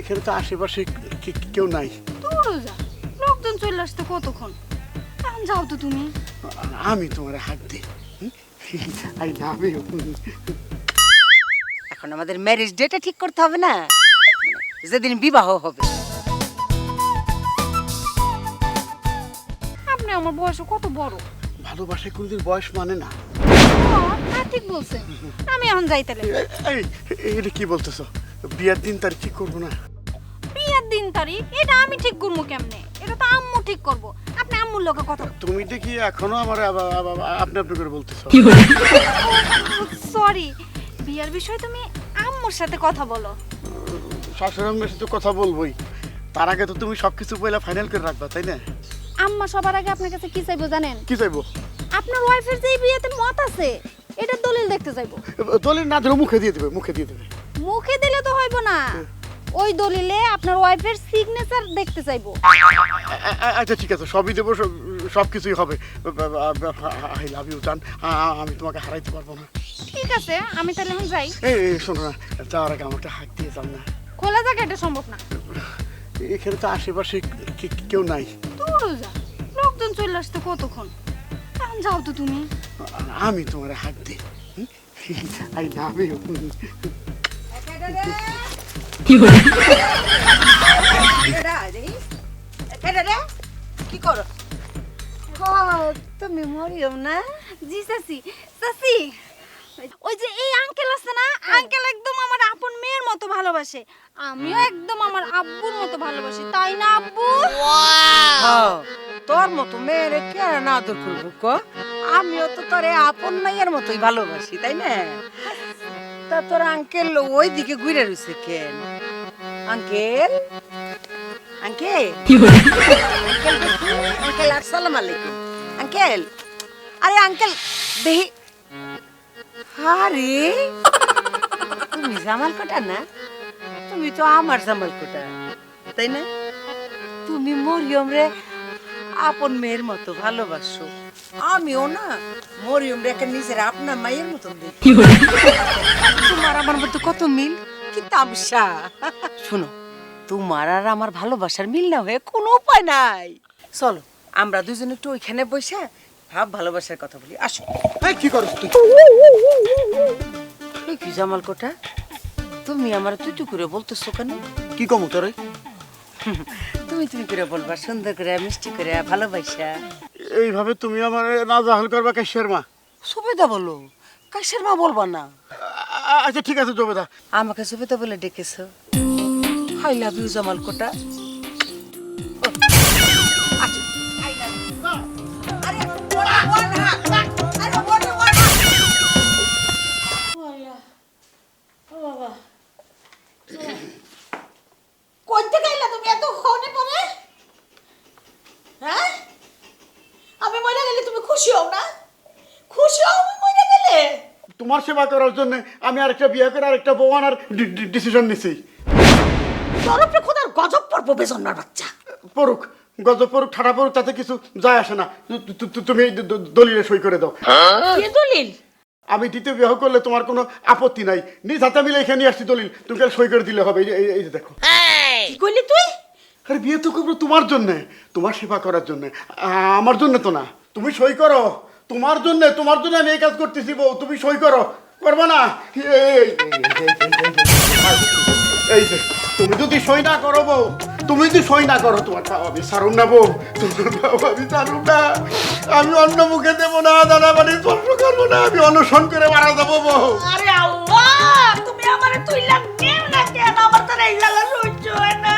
এখানে তো আশেপাশে কেউ নাই। যা লোকজন চলে আসতে কতক্ষণ? এখন যাও তো তুমি। আমি তোমার হাত দিই। আই লাভ এখন আমাদের ম্যারেজ ডেটা ঠিক করতে হবে না? যেদিন বিবাহ হবে। আপনি আমার বয়স কত বড়? ভালোবাসায় কোনদিন বয়স মানে না। হ্যাঁ, ঠিক বলছেন। আমি এখন যাই তাহলে। এটা কি বলতেছো? বিয়ার দিন তার কি করব না। বিয়ের দিন তারিখ? এটা আমি ঠিক করব কেমনে? এটা তো আম্মু ঠিক করব। আপনি আম্মুর লোকে কথা তুমি দেখি এখনও আমার আপনি আপনি করে বলতেছো। সরি বিয়ের বিষয়ে তুমি আম্মুর সাথে কথা বলো। শাশুড়ি আম্মের সাথে কথা বলবোই। তার আগে তো তুমি সবকিছু পয়লা ফাইনাল করে রাখবা তাই না? আম্মা সবার আগে আপনার কাছে কি চাইব জানেন? কি চাইব? আপনার ওয়াইফের যে বিয়েতে মত আছে এটা দলিল দেখতে চাইব। দলিল না দিলে মুখে দিয়ে দেবে মুখে দিয়ে দেবে। মুখে দিলে তো হইব না। ওই দলিলে আপনার ওয়াইফের সিগনেচার দেখতে চাইব। আচ্ছা ঠিক আছে সবই দেবো সব- কিছুই হবে। আই লাভ ইউ জান। আমি তোমাকে হারাইতে পারব না। ঠিক আছে আমি তাহলে এখন যাই। এই শোনো না যাওয়ার আগে আমাকে হাত দিয়ে যাও না। খোলা জায়গা এটা সম্ভব না। এখানে তো আশেপাশে কেউ নাই। দূর যা লোকজন চলে আসতে কতক্ষণ? এখন যাও তো তুমি। আমি তোমার হাত দিই। আই লাভ ইউ আপন মেয়ের মতো ভালোবাসে আমিও একদম আমার আব্বুর মতো ভালোবাসি তাই না আব্বু তোর মতো মেয়েরে কে না আদর আমিও তো তোরে আপন মাইয়ের মতোই ভালোবাসি তাই না তা তোর আঙ্কেল ওই দিকে ঘুরে রয়েছে কেন? আঙ্কেল আঙ্কেল আঙ্কেল আসসালাম আলাইকুম। আঙ্কেল আরে আঙ্কেল দেখি আরে তুমি জামাল কোটা না? তুমি তো আমার জামাল কোটা তাই না? তুমি মরিয়ম রে আপন মেয়ের মতো ভালোবাসো। আমিও না মরিয়ম রেখে নিজের আপনার মায়ের মতন দেখি। তোমার আমার মধ্যে কত মিল? কি তামসা? শোনো তোমার আর আমার ভালোবাসার মিল না হয়ে কোনো উপায় নাই। চলো আমরা দুজন একটু ওইখানে বসে ভাব ভালোবাসার কথা বলি। আসো। এই কি করছ তুই? কি জামাল কোটা? তুমি আমার তুই তুই করে বলতেছো কেন? কি কম তোরে? তুমি তুমি করে বলবা সুন্দর করে মিষ্টি করে ভালোবাসা। এইভাবে তুমি আমার না জাহাল করবা কেশের মা? সুবেদা বলো কাশের মা বলবা না। আচ্ছা ঠিক আছে জবেদা আমাকে সুবেদা বলে ডেকেছো। আই লাভ ইউ জামাল কোটা তোমার সেবা করার জন্য আমি আরেকটা বিয়ে করে আরেকটা বউ আনার ডিসিশন নিছি। তোর উপরে খোদার গজব পড়ব বেজন্মার বাচ্চা। পড়ুক গজব পড়ুক ঠাডা পড়ুক তাতে কিছু যায় আসে না। তুমি দলিলে সই করে দাও। কি দলিল? আমি দ্বিতীয় বিবাহ করলে তোমার কোনো আপত্তি নাই। নিজ হাতে মিলে এখানে আসছি দলিল। তুমি সই করে দিলে হবে এই যে- দেখো। কি করলি তুই? আরে বিয়ে তো করব তোমার জন্যে তোমার সেবা করার জন্যে। আমার জন্য তো না। তুমি সই করো। তোমার জন্য তোমার জন্য আমি এই কাজ করতেছি বউ তুমি সই করো করব না এই- যে তুমি যদি সই না করো বউ তুমি যদি সই না করো তোমার পাও আমি সারুম না বউ তোমার পাও আমি সারুম না আমি অন্য মুখে দেবো না দাদা মানে স্পর্শ করব না আমি অনশন করে মারা যাব বউ আরে আল্লাহ তুমি আমারে তুই লাগ না কেন আমার তো এই জ্বালা সহ্য হয় না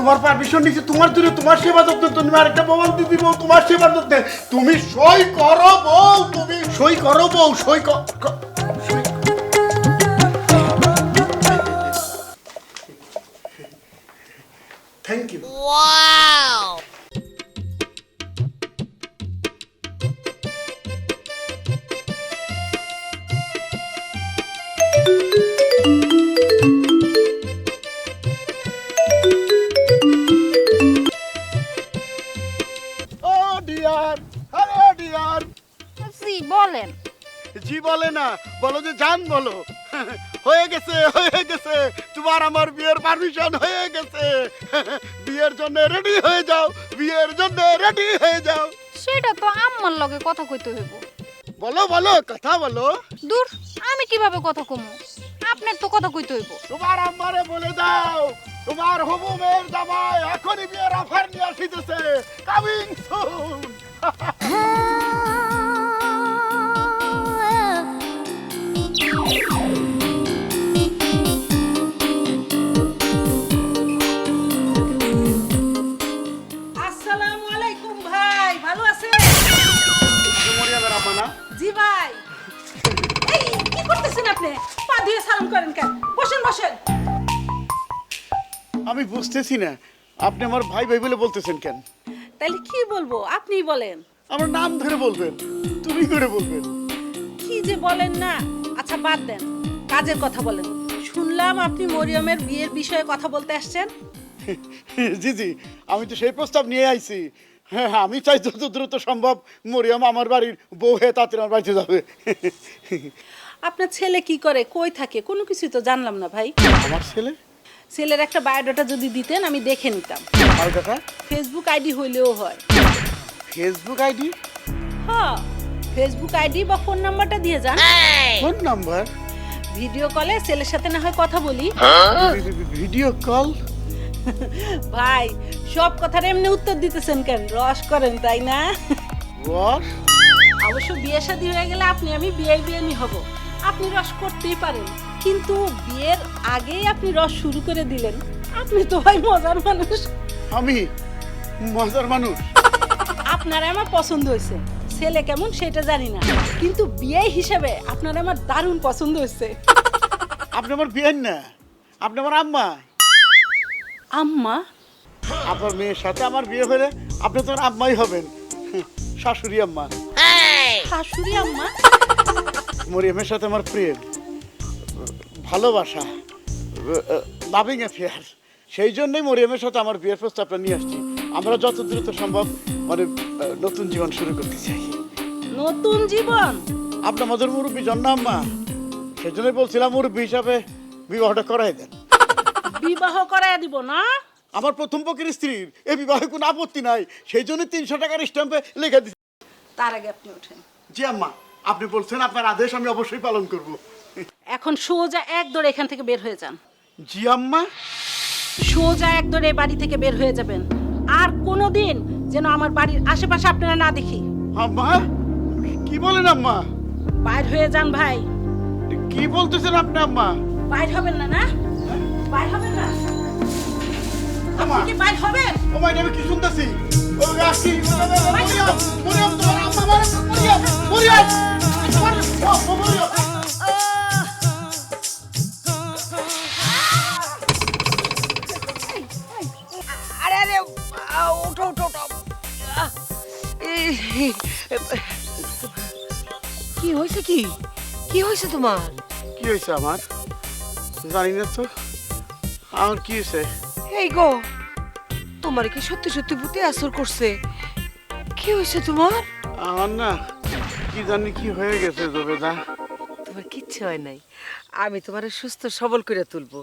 তোমার পারমিশন নিচ্ছি তোমার জন্য তোমার সেবা যত্ন, তুমি আরেকটা প্রমাণ দিয়ে দিব, তোমার সেবা যত্নে। তুমি সই করো বউ, তুমি। সই করো বউ, সই কর পারমিশন হয়ে গেছে। বিয়ের জন্য রেডি হয়ে যাও। বিয়ের জন্য রেডি হয়ে যাও। সেটা তো আম্মার লগে কথা কইতে হইব। বলো বলো কথা বলো। দূর আমি কীভাবে কথা কমু? আপনার তো কথা কইতে হইব। তোমার আম্মারে বলে দাও। তোমার হবু মেয়ের জামাই এখনই বিয়ের অফার নিয়ে আসিতেছে। কামিং সুন আপনি পা দিয়ে সালাম করেন কেন? বসেন বসেন। আমি বুঝতেছি না। আপনি আমার ভাই ভাই বলে বলতেছেন কেন? তাহলে কি বলব? আপনিই বলেন। আমার নাম ধরে বলবেন তুমি করে বলবেন। কি যে বলেন না? আচ্ছা বাদ দেন। কাজের কথা বলেন। শুনলাম আপনি মরিয়মের বিয়ের বিষয়ে কথা বলতে আসছেন। জি জি আমি তো সেই প্রস্তাব নিয়ে আইছি। হ্যাঁ আমি চাই যত দ্রুত সম্ভব মরিয়াম আমার বাড়ির বউ হয়ে তাতে আমার বাড়িতে যাবে। আপনার ছেলে কি করে? কই থাকে? কোনো কিছু তো জানলাম না ভাই। আমার ছেলে? ছেলের একটা বায়োডাটা যদি দিতেন আমি দেখে নিতাম। আর কথা ফেসবুক আইডি হইলেও হয়। Facebook ID? হ্যাঁ ফেসবুক আইডি বা ফোন নাম্বারটা দিয়ে যান। Phone number? ভিডিও কলে ছেলের সাথে না হয় কথা বলি। Video call? ভাই সব কথার এমনি উত্তর দিতেছেন কেন? রস করেন তাই না? রস? অবশ্য বিয়ে শাদী হয়ে গেলে আপনি আমি বিয়ে বিয়ে হব। আপনি রস করতেই পারেন। কিন্তু বিয়ের আগেই আপনি রস শুরু করে দিলেন। আপনি তো ভাই মজার মানুষ। আমি মজার মানুষ। আপনার আমার পছন্দ হয়েছে। ছেলে কেমন সেটা জানি না। কিন্তু বিয়ে হিসেবে আপনার আমার দারুণ পছন্দ হয়েছে। আপনি আমার বিয়েন না আপনি আমার আম্মা। আম্মা? আপনার মেয়ের সাথে আমার বিয়ে হলে আপনি তো আম্মাই হবেন। শাশুড়ি আম্মা। শাশুড়ি আম্মা? মরিয়মের সাথে আমার প্রেম ভালোবাসা লাভিং অ্যাফেয়ার সেই জন্যই মরিয়মের সাথে আমার বিয়ের প্রস্তাবটা নিয়ে আসছি। আমরা যত দ্রুত সম্ভব মানে নতুন জীবন শুরু করতে চাই। নতুন জীবন? আপনি আমাদের মুরব্বী জন্ম আম্মা? সেই জন্যই বলছিলাম মুরব্বী হিসাবে বিবাহটা করাই দেন। বিবাহ করায় দিব না? আমার প্রথম পক্ষের স্ত্রীর এই বিবাহে কোনো আপত্তি নাই। সেই জন্য তিনশো টাকার স্ট্যাম্পে লিখে দিচ্ছি তার আগে আপনি ওঠেন। জি আম্মা। আপনি বলছেন আপনার আদেশ আমি অবশ্যই পালন করব। এখন সোজা এক দৌড়ে এখান থেকে বের হয়ে যান। জি আম্মা। সোজা এক দৌড়ে এ বাড়ি থেকে বের হয়ে যাবেন। আর কোনো দিন যেন আমার বাড়ির আশেপাশে আপনারা না দেখি। আম্মা কি বলেন আম্মা? বাইর হয়ে যান ভাই। কি বলতেছেন আপনি আম্মা? বাইর হবেন না না? বাইর হবেন না? আম্মা। কি বাইর হবেন? ও মাই আমি কি শুনতেছি? আরে আরে ওঠো কি হয়েছে কি কি হয়েছে তোমার কি হয়েছে আমার জানি না তো আমার কি হয়েছে এই গো তোমার কি সত্যি সত্যি ভূতে আসর করছে? কি হয়েছে তোমার? আমার না কি জানি কি হয়ে গেছে জবেদা। তোমার কিচ্ছু হয় নাই। আমি তোমার সুস্থ সবল করে তুলবো।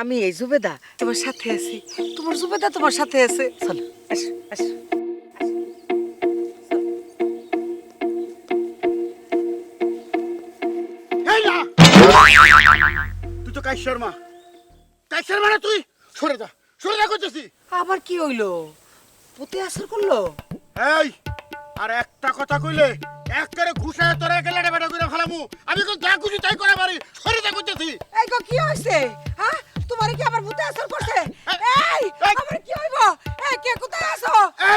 আমি এই জুবেদা তোমার সাথে আছি। তোমার জুবেদা তোমার সাথে আছে। চলো আসো আসো। তুই তো কাইশ শর্মা কাইশ শর্মা না তুই? সরে যা। সরে যা করতেছি। আবার কি হইল? ভূতে আসর করল? এই আর একটা কথা কইলে এক করে ঘুষায় তোরা গেলে বেটা করে ফেলামু। আমি তো যা খুশি তাই করে পারি সরে যা করতেছি। এই গো কি হয়েছে হ্যাঁ? তোমার কি আবার ভূতে আসর করছে? এই! আমার কি হইব? এই কে কোথায় আসো!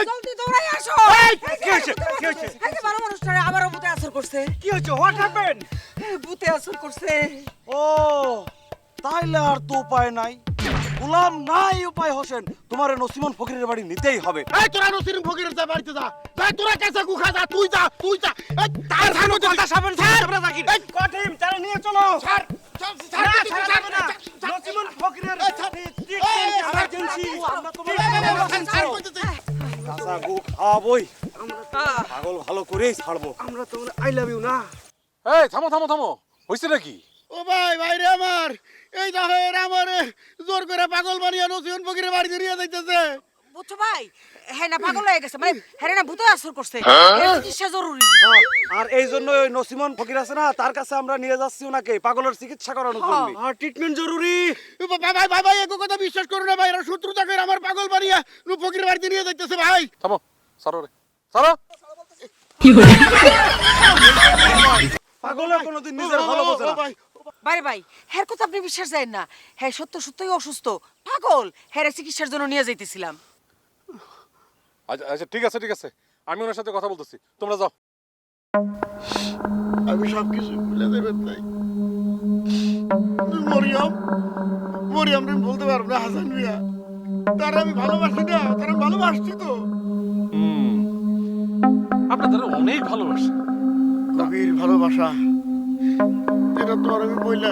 জলদি দৌড়াই আসো। এই! কি? ভূতে কি হয়েছে? এই বড় মানুষটারে আবারও ভূতে আসর করছে। কি হয়েছে? হোয়াট হ্যাপেন ভূতে আসর করছে। ও তাইলে আর তো উপায় নাই। গোলাম নাই উপায় হোসেন। তোমার নসিমন ফকিরের বাড়ি নিতেই হবে। এই তোরা নসির ফকিরের যা বাড়িতে যা। যাই তোরা কাছে গুখা যা তুই যা তুই যা। এই তার সামনে কথা সাবেন স্যার আমরা থাকি এই কঠিন তারা নিয়ে চলো। স্যার নসিমন ফকিরের emergency। আমরা তোমার স্যার স্যার কইতেছি কাঁচা গু খাওয়াবই। পাগল ভালো করেই ছাড়বো। আমরা তো আই লাভ ইউ না। এই থামো থামো থামো। হয়েছে নাকি? ও ভাই ভাই রে আমার। এই দেখো এরা আমার জোর করে পাগল বানিয়ে নসিহন ফকিরের বাড়ি দিয়ে যাইতেছে বুঝছ ভাই? হ্যাঁ না পাগল হয়ে গেছে। মানে হ্যাঁ না ভূত আসর করছে। চিকিৎসা জরুরি। হ্যাঁ, আর এই জন্য ওই নসিমন ফকির আছে না তার কাছে আমরা নিয়ে যাচ্ছি ওনাকে পাগলের চিকিৎসা করানোর জন্য। আর ট্রিটমেন্ট জরুরি? ভাই ভাই ভাই ভাই এগো কথা বিশ্বাস করো না ভাই এরা শত্রুতা করে আমার পাগল বানিয়ে ফকিরের বাড়িতে নিয়ে যাইতেছে ভাই। থামো সারো রে। সারো। পাগলের কোনোদিন নিজের ভালো বোঝে না। ভাই বাইরে ভাই হ্যাঁ কথা আপনি বিশ্বাস যায় না। হ্যাঁ সত্য সত্যই অসুস্থ। পাগল! হ্যাঁ চিকিৎসার জন্য নিয়ে যাইতেছিলাম। আচ্ছা আচ্ছা ঠিক আছে ঠিক আছে। আমি ওনার সাথে কথা বলতেছি। তোমরা যাও। আমি সব কিছু ভুলে দেবেন তাই মরিয়ম মরিয়ম রে বলতে পারব না হাসান মিয়া। তার আমি ভালোবাসি না তার আমি ভালোবাসছি তো। আপনাদের অনেক ভালোবাসে গভীর ভালোবাসা। এটা তো আর আমি বইলা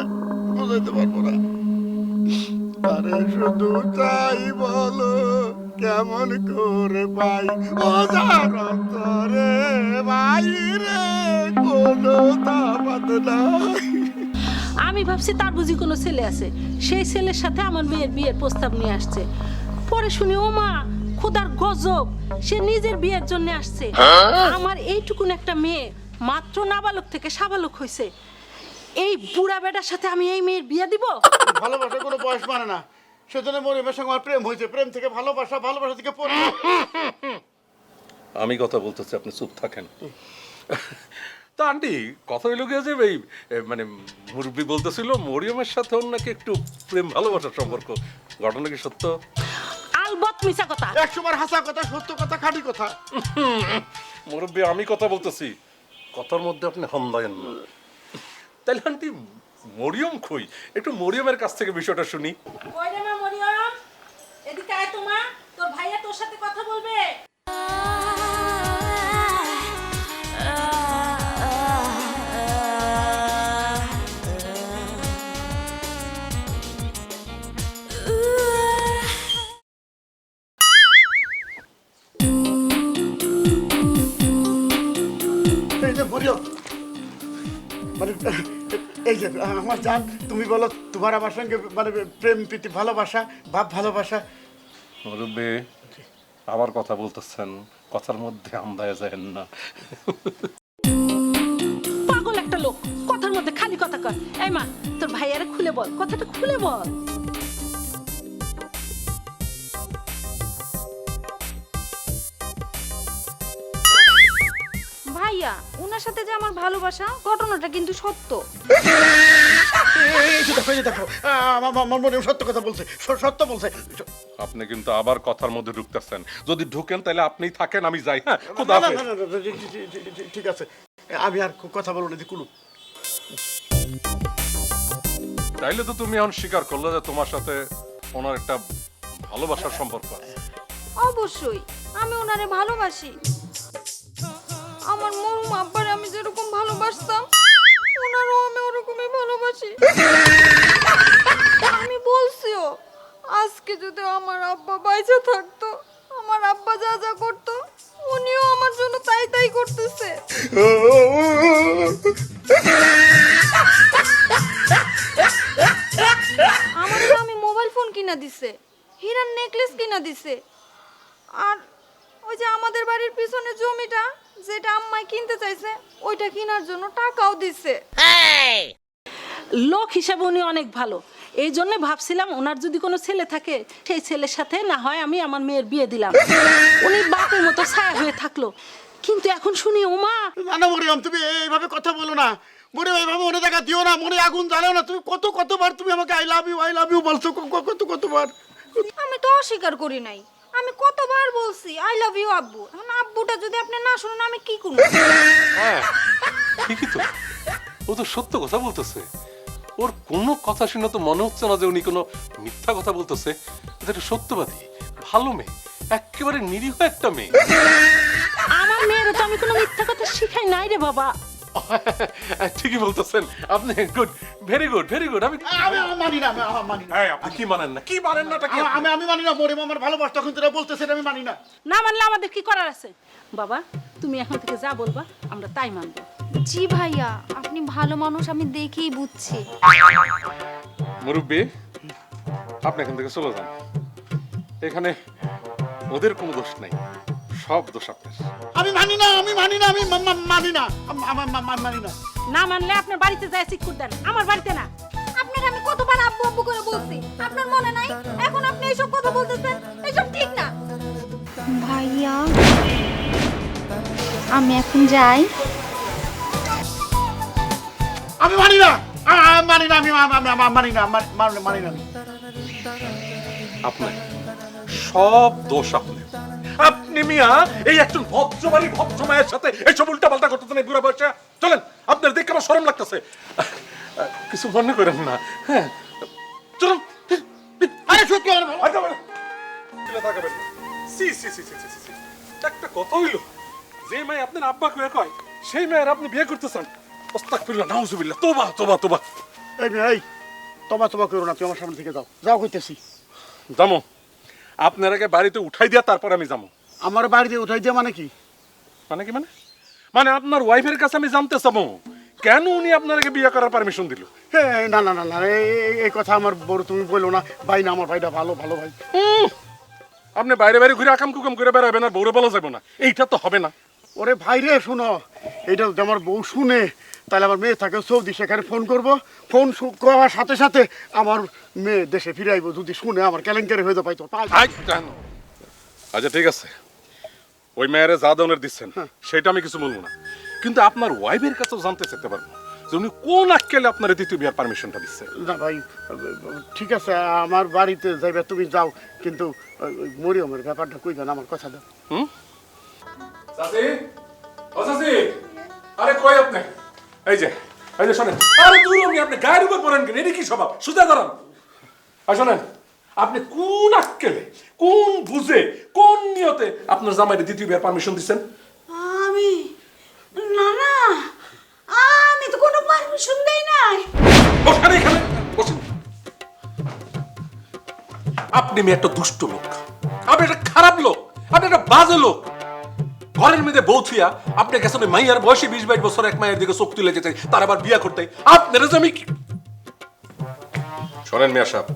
বোঝাইতে পারব না। আরে শুধু চাই বলো কেমন করে পাই? অজার অন্তরে বাইরে কোনো তাপাত নাই। আমি ভাবছি তার বুঝি কোনো ছেলে আছে। সেই ছেলের সাথে আমার মেয়ের বিয়ের প্রস্তাব নিয়ে আসছে। পরে শুনি ও মা খুদার গজব সে নিজের বিয়ের জন্য আসছে। আমার এইটুকুন একটা মেয়ে মাত্র নাবালক থেকে সাবালক হয়েছে এই বুড়া বেটার সাথে আমি এই মেয়ের বিয়ে দিব? ভালোবাসা কোনো বয়স মানে না। সেজন্য মরিয়মের সঙ্গে আমার প্রেম হয়েছে। প্রেম থেকে ভালোবাসা ভালোবাসা থেকে পরিবার আমি কথা বলতেছি আপনি চুপ থাকেন। তা আন্টি কথা হইল গিয়ে যে এই মানে মুরব্বী বলতেছিল মরিয়মের সাথে ওর নাকি একটু প্রেম ভালোবাসার সম্পর্ক। ঘটনা কি সত্য? আলবত মিছা কথা। একশোবার হাসা কথা সত্য কথা খাঁটি কথা। মুরব্বী আমি কথা বলতেছি। কথার মধ্যে আপনি হন্দায়েন না। তাহলে আন্টি মরিয়ম কই? একটু মরিয়মের কাছ থেকে বিষয়টা শুনি। কই রে মা মরিয়ম? এদিকে আয় তোমা তোর ভাইয়া তোর সাথে কথা বলবে। এই যে আমার জান তুমি বলো তোমার আমার সঙ্গে মানে প্রেম প্রীতি ভালোবাসা ভাব ভালোবাসা। মুরব্বী আবার কথা বলতেছেন কথার মধ্যে আন্দায় যায় না। পাগল একটা লোক কথার মধ্যে খালি কথা কর এই মা তোর ভাইয়ারে খুলে বল কথাটা খুলে বল। আমার ভালোবাসা ঘটনাটা কিন্তু সত্য। এই যে দেখো এই যে দেখো আহ, আমার আমার মরিয়ম সত্য কথা বলছে স- সত্য বলছে। আপনি কিন্তু আবার কথার মধ্যে ঢুকতেছেন। যদি ঢুকেন তাহলে আপনিই থাকেন আমি যাই। হ্যাঁ না, না, হাফেজ। না, না, না, জি, জি, জি, জি, জি, ঠিক আছে। আমি আর কথা বলব না তাইলে তো তুমি এখন স্বীকার করলে যে তোমার সাথে ওনার একটা ভালোবাসার সম্পর্ক আছে। অবশ্যই আমি ওনারে ভালোবাসি। আমার মরুম আব্বারে আমি যেরকম ভালোবাসতাম, ওনারও আমি ওরকমই ভালোবাসি। আমি বলছিও, আজকে যদি আমার আব্বা বাইচে থাকতো, আমার আব্বা যা যা করতো, উনিও আমার জন্য তাই তাই করতেছে। আমার আমি মোবাইল ফোন কিনা দিছে, হীরার নেকলেস কিনা দিছে। আর ওই যে আমাদের বাড়ির পিছনে জমিটা যেটা আম্মাই কিনতে চাইছে ওইটা কেনার জন্য টাকাও দিছে। লোক হিসাবে উনি অনেক ভালো। এই জন্য ভাবছিলাম ওনার যদি কোনো ছেলে থাকে সেই ছেলের সাথে না হয় আমি আমার মেয়ের বিয়ে দিলাম। উনি বাপের মতো ছায়া হয়ে থাকল। কিন্তু এখন শুনি ওমা না না মরিয়ম তুমি এইভাবে কথা বলো না। মরিয়ম এইভাবে মনে দেখা দিও না মনে আগুন জ্বালাও না। তুমি কত কতবার তুমি আমাকে I love you I love you বলছো কত কতবার? আমি তো অস্বীকার করি নাই। আমি কতবার বলছি আই লাভ ইউ আব্বু। এখন আব্বুটা যদি আপনি না শুনেন আমি কি করব? হ্যাঁ ঠিকই তো। ও তো সত্য কথা বলতেছে। ওর কোনো কথা শুনে তো মনে হচ্ছে না যে উনি কোনো মিথ্যা কথা বলতেছে। এটা সত্যবাদী ভালো মেয়ে একেবারে নিরীহ একটা মেয়ে। আমার মেয়ের তো আমি কোনো মিথ্যা কথা শিখাই নাই রে বাবা। ঠিকই বলতেছেন। আপনি good very good very good আমি আমি মানি না আমি আমি মানি না। আপনি কি মানেন না? কি মানেন না কি আমি- আমি মানি না মরিয়ম আমার ভালোবাসা তখন তোরা বলতেছে আমি মানি না। না মানলে আমাদের কি করার আছে? বাবা তুমি এখন থেকে যা বলবা আমরা তাই মানবো। জি ভাইয়া আপনি ভালো মানুষ আমি দেখেই বুঝছি। মুরব্বী আপনি এখান থেকে চলে যান। এখানে ওদের কোনো দোষ নাই। সব দোষ আপনার। আমি মানি না আমি মানি না আমি মানি না। আমার মানি না। না মানলে আপনার বাড়িতে যায় শিক্ষুর দেন আমার বাড়িতে না। আপনার আমি কতবার আব্বু আব্বু করে বলছি আপনার মনে নাই? এখন আপনি এইসব কথা বলতেছেন এইসব ঠিক না। ভাইয়া আমি এখন যাই। আমি মানি না মানি না আমি মানি না মানি না। আপনার সব দোষ আপনার। আপনি মিয়া এই একজন ভদ্র বাড়ি ভদ্র মায়ের সাথে এইসব উল্টা পাল্টা করতেছেন এই বুড়া বয়সে। চলেন আপনার দেখে আমার শরম লাগতেছে। কিছু মনে করেন না হ্যাঁ। চলুন আরে সত্যি কথা বলো। আচ্ছা, বলেন। দিলে তাকাবেন। না। সি, সি, সি, সি, সি, সি। একটা কথা হইল যে মেয়ে আপনার আব্বা কয়ে কয় সেই মেয়ের আপনি বিয়ে করতেছেন। ওস্তাগফিরুল্লাহ নাউজুবিল্লাহ তোবা তোবা তোবা। এই মেয়ে, এই তবা তবা করো না তুই আমার সামনে থেকে যাও। যাও কইতেছি। যামো আপনার আগে বাড়িতে উঠাই দিয়া তারপর আমি যাব আমার বাড়িতে উঠাই দিয়া মানে কি? মানে কি মানে? মানে আপনার ওয়াইফের কাছে আমি জানতে চাবো কেন উনি আপনাকে বিয়ে করার পারমিশন দিল? হে, না না না না এই কথা আমার বড় তুমি বলো না। ভাই না আমার ভাইটা ভালো ভালো ভাই। আপনি বাইরে বাইরে ঘুরে আকাম কুকাম করে বেড়াবেন আর বউরে বলা যাবে না। এইটা তো হবে না। ওরে ভাই রে শোনো। এইটা যদি আমার বউ শুনে তাহলে আমার মেয়ে থাকে সৌদি সেখানে ফোন করব। ফোন করার সাথে সাথে আমার মেয়ে দেশে ফিরে আইবো যদি শুনে আমার কেলেঙ্কারি হয়ে যাবে তো আচ্ছা ঠিক আছে। ওই মেয়েরে যা দনের দিচ্ছেন সেটা আমি কিছু বলব না। কিন্তু আপনার ওয়াইফের কাছেও জানতে চাইতে পারব উনি কোন আক্কেলে আপনার দ্বিতীয় বিয়ার পারমিশনটা দিচ্ছে। না ভাই ঠিক আছে আমার বাড়িতে যাইবে তুমি যাও কিন্তু মরিয়মের ব্যাপারটা কই দেন আমার কথা দাও হুম? চাচি? ও চাচি? আরে কই আপনি? এই যে এই যে শোনেন। আরে দূর আমি আপনি গায়ের উপর পড়েন কেন? এটা কি স্বভাব? সুদা দাঁড়ান আর শোনেন আপনি কোন আক্কেলে কোন বুঝে কোন নিয়তে আপনার জামাইরে দ্বিতীয় বিয়ার পারমিশন দিচ্ছেন? আমি? না না। আমি তো কোনো পারমিশন দেই নাই। বসেন এখানে বসেন। আপনি মেয়ে একটা দুষ্ট লোক। আপনি একটা খারাপ লোক। আপনি একটা বাজে লোক। ঘরের মেয়েদের বউ থুইয়া আপনি গেছেন মাইয়ার বয়সে বিশ বাইশ বছর এক মায়ের দিকে চোখ তুলে যেতে তার আবার বিয়া করতে। আপনার যে আমি শোনেন মিয়া সাহেব,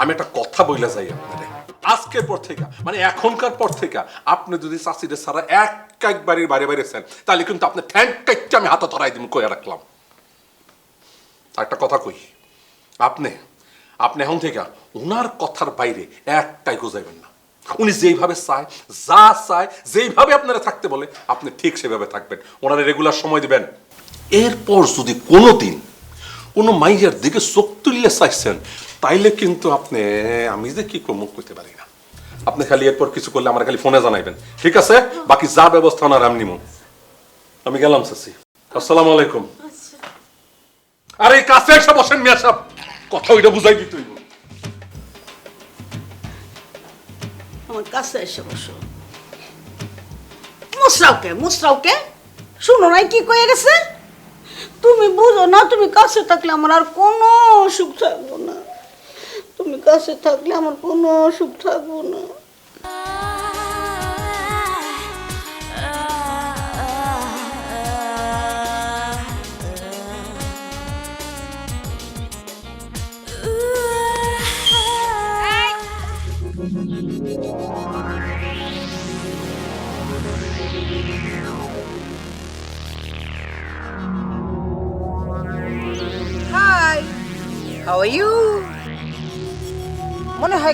আমি একটা কথা বইলা যাই আপনারে। আজকের পর থেকে মানে এখনকার পর থেকে আপনি যদি চাষিদের সারা এক এক বাড়ির বাইরে বাইরেছেন তাহলে কিন্তু আপনি ঠ্যাং কাইটটা আমি হাতে ধরাই দিন কয়ে রাখলাম। একটা কথা কই, আপনি আপনি এখন থেকে ওনার কথার বাইরে একটাই গোজাইবেন না। উনি যেইভাবে চায় যা চায় যেইভাবে আপনারা থাকতে বলে আপনি ঠিক সেভাবে থাকবেন। ওনারা রেগুলার সময় দিবেন। এরপর যদি কোনো দিন কোনো মাইয়ার দিকে চোখ তুলিয়ে চাইছেন তাইলে কিন্তু আপনি আমি যে কি মুখ করতে পারি না। আপনি খালি এরপর কিছু করলে আমার খালি ফোনে জানাইবেন। ঠিক আছে? বাকি যা ব্যবস্থা ওনার আমি আমি গেলাম চাচি। আসসালামু আলাইকুম। আরে এই কাছে এসে বসেন মিয়া সাহেব। কথা ওইটা বুঝাই দিত আমার কাছে এসে বসো। মুসরাওকে মুসরাওকে শুনো নাই কি কয়ে গেছে? তুমি বুঝো না, তুমি কাছে থাকলে আমার আর কোনো সুখ থাকব না। তুমি কাছে থাকলে আমার কোনো সুখ থাকব না।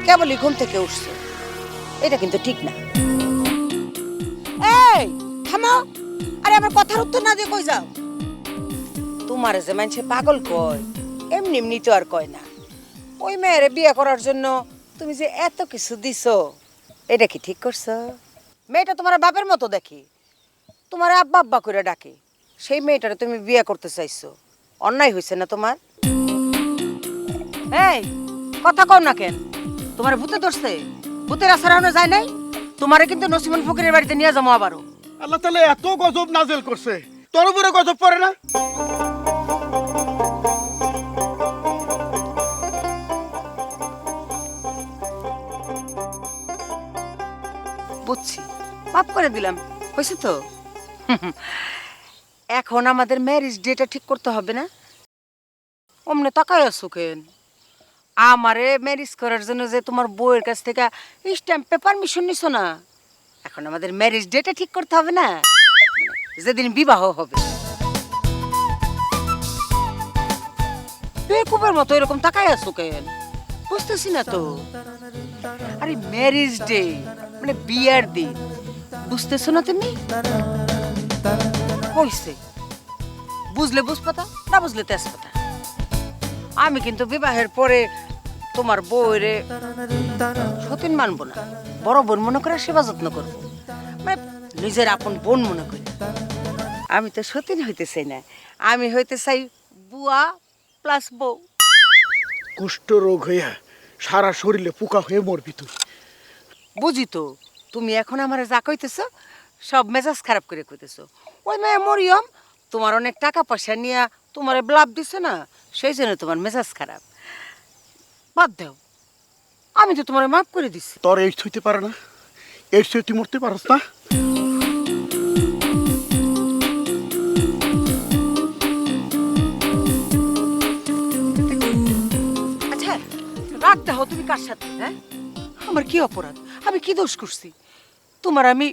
কেবলই ঘুম থেকে উঠছো। এটা কিন্তু ঠিক না। এই থামো। আরে আমার কথার উত্তর না দিয়ে কই যাও? তোমার যে মানুষে পাগল কয় এমনি এমনি তো আর কয় না। ওই মেয়েরে বিয়ে করার জন্য তুমি যে এত কিছু দিছো এটা কি ঠিক করছ? মেয়েটা তোমার বাপের মতো দেখি। তোমার আব্বা আব্বা করে ডাকে সেই মেয়েটারে তুমি বিয়ে করতে চাইছো। অন্যায় হয়েছে না তোমার? এই কথা কও না কেন। তোমার ভূতে ধরছে। ভূতের আশ্রয় যায় নাই। তোমারে কিন্তু নসিমন ফকিরের বাড়িতে নিয়ে যাব আবারও। আল্লাহ তাহলে এত গজব নাজেল করছে। তোর উপরে গজব পড়ে না? বুঝছি। মাফ করে দিলাম। হয়েছে তো? এখন আমাদের ম্যারেজ ডেটা ঠিক করতে হবে না? অমনে তাকাই আছো কেন? আমারে ম্যারেজ করার জন্য যে তোমার বউয়ের কাছ থেকে স্ট্যাম্প পেপার মিশন নিছো না? এখন আমাদের ম্যারেজ ডেটা ঠিক করতে হবে না? মানে যেদিন বিবাহ হবে। বেকুবের মতো এরকম তাকাই আছো কেন? বুঝতেছি না তো। আরে ম্যারেজ ডে মানে বিয়ার দিন। বুঝতেছো না তুমি? হইছে বুঝলে বুঝপাতা, না বুঝলে তেজপাতা। আমি কিন্তু বিবাহের পরে তোমার বউরে সতীন মানবো না। বড় বোন মনে করে সেবা যত্ন করব। মানে নিজের আপন বোন মনে করি। আমি তো সতীন হইতে চাই না। আমি হইতে চাই বুয়া প্লাস বউ। কুষ্ঠ রোগ হইয়া সারা শরীরে পোকা হয়ে মরবি তুই। বুঝি তো তুমি এখন আমার যা কইতেছ সব মেজাজ খারাপ করে কইতেছ। ওই মেয়ে মরিয়ম তোমার অনেক টাকা পয়সা নিয়ে তোমার ব্লাভ দিছে না সেই জন্য তোমার মেজাজ খারাপ। বাদ দাও। আমি তো তোমার মাফ করে দিছি। তোর এইডস হইতে পারে না। এইডস হয়ে তুই মরতে পারস না। আচ্ছা রাগ দাও তুমি কার সাথে হ্যাঁ? আমার কি অপরাধ? আমি কি দোষ করছি? তোমার আমি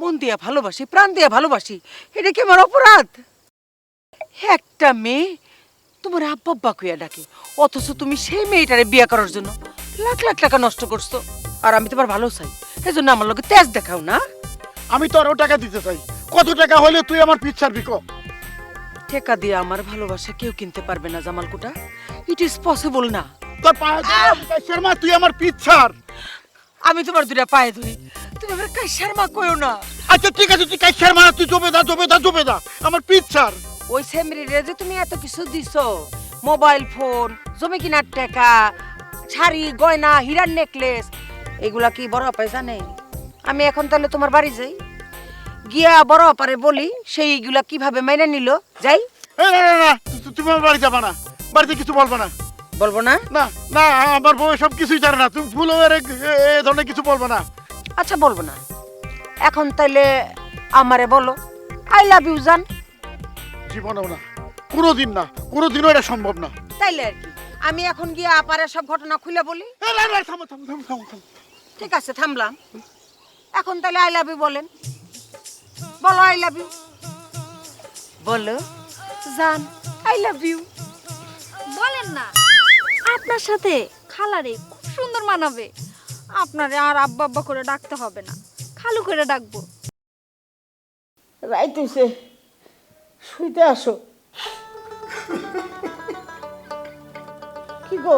মন দিয়া ভালোবাসি প্রাণ দিয়া ভালোবাসি এটা কি আমার অপরাধ? একটা মেয়ে? তোমার আব্বা আব্বা কুইয়া ডাকে। অথচ তুমি সেই মেয়েটারে বিয়ে করার জন্য লাখ লাখ টাকা নষ্ট করছ। আর আমি তোমার ভালো চাই। এই জন্য আমার লোকে তেজ দেখাও না। আমি তোরও টাকা দিতে চাই। কত টাকা হলে তুই আমার পিছ ছাড়বি ক? টেকা দিয়ে আমার ভালোবাসা কেউ কিনতে পারবে না জামাল জামালকুটা। ইট ইজ পসিবল না। তোর পায়ে ধরে শর্মা তুই আমার পিছ ছাড়। আমি তোমার দুটা পায়ে ধরি। তুমি আমার কাইসার মা কইও না। আচ্ছা ঠিক আছে তুই কাইসার মা তুই জমে দা জমে দা জমে দা আমার পিছ ছাড়। ওই সেমরিরে যে তুমি এত কিছু দিছো? মোবাইল ফোন জমি কিনার টাকা শাড়ি গয়না হীরার নেকলেস এগুলা কি বড় আপায় জানে? আমি এখন তাহলে তোমার বাড়ি যাই। গিয়া বড় আপারে বলি সেইগুলা কীভাবে মেনে নিল? যাই। এ, না না না তু- তুমি আমার বাড়ি যাবা না। বাড়িতে কিছু বলব না। বলব না? না না আমার বউ সব কিছুই জানে না। তুমি ভুল হয়ে এ ধরনের কিছু বলব না। আচ্ছা বলব না। এখন তাইলে আমারে বলো। আই লাভ ইউ জান। জীবনেও না কোনোদিন না কোনোদিনও এটা সম্ভব না। তাইলে আর কি আমি এখন গিয়ে আপারে সব ঘটনা খুলে বলি। এ, না, না, থামো থামো থামো থামো থামো। ঠিক আছে থামলাম। এখন তাহলে আই লাভ ইউ বলেন। বলো আই লাভ ইউ। বলো। জান আই লাভ ইউ। বলেন না আপনার সাথে খালারে খুব সুন্দর মানাবে। আপনারে আর আব্বা আব্বা করে ডাকতে হবে না খালু করে ডাকবো। রাইতেছে। শুইতে আসো। কি গো?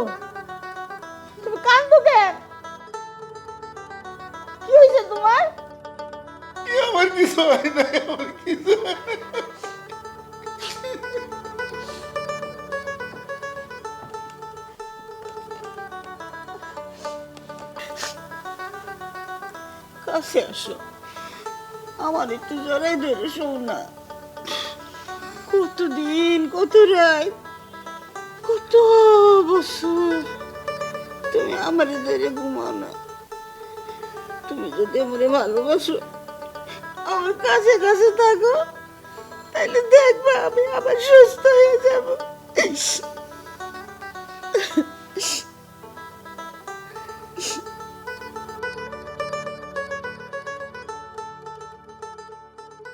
তুমি কান্দো কেন কি হয়েছে তোমার? আমার কিছু হয় না আমার কিছু কাছে আসো। আমার একটু জড়াই ধরে শোও না। কতদিন কত রায় কত বছর তুমি আমার ধরে ঘুমাও না তুমি যদি আমারে ভালোবাসো, আমার কাছে কাছে থাকো, তাহলে দেখবা আমি আবার সুস্থ হয়ে যাব।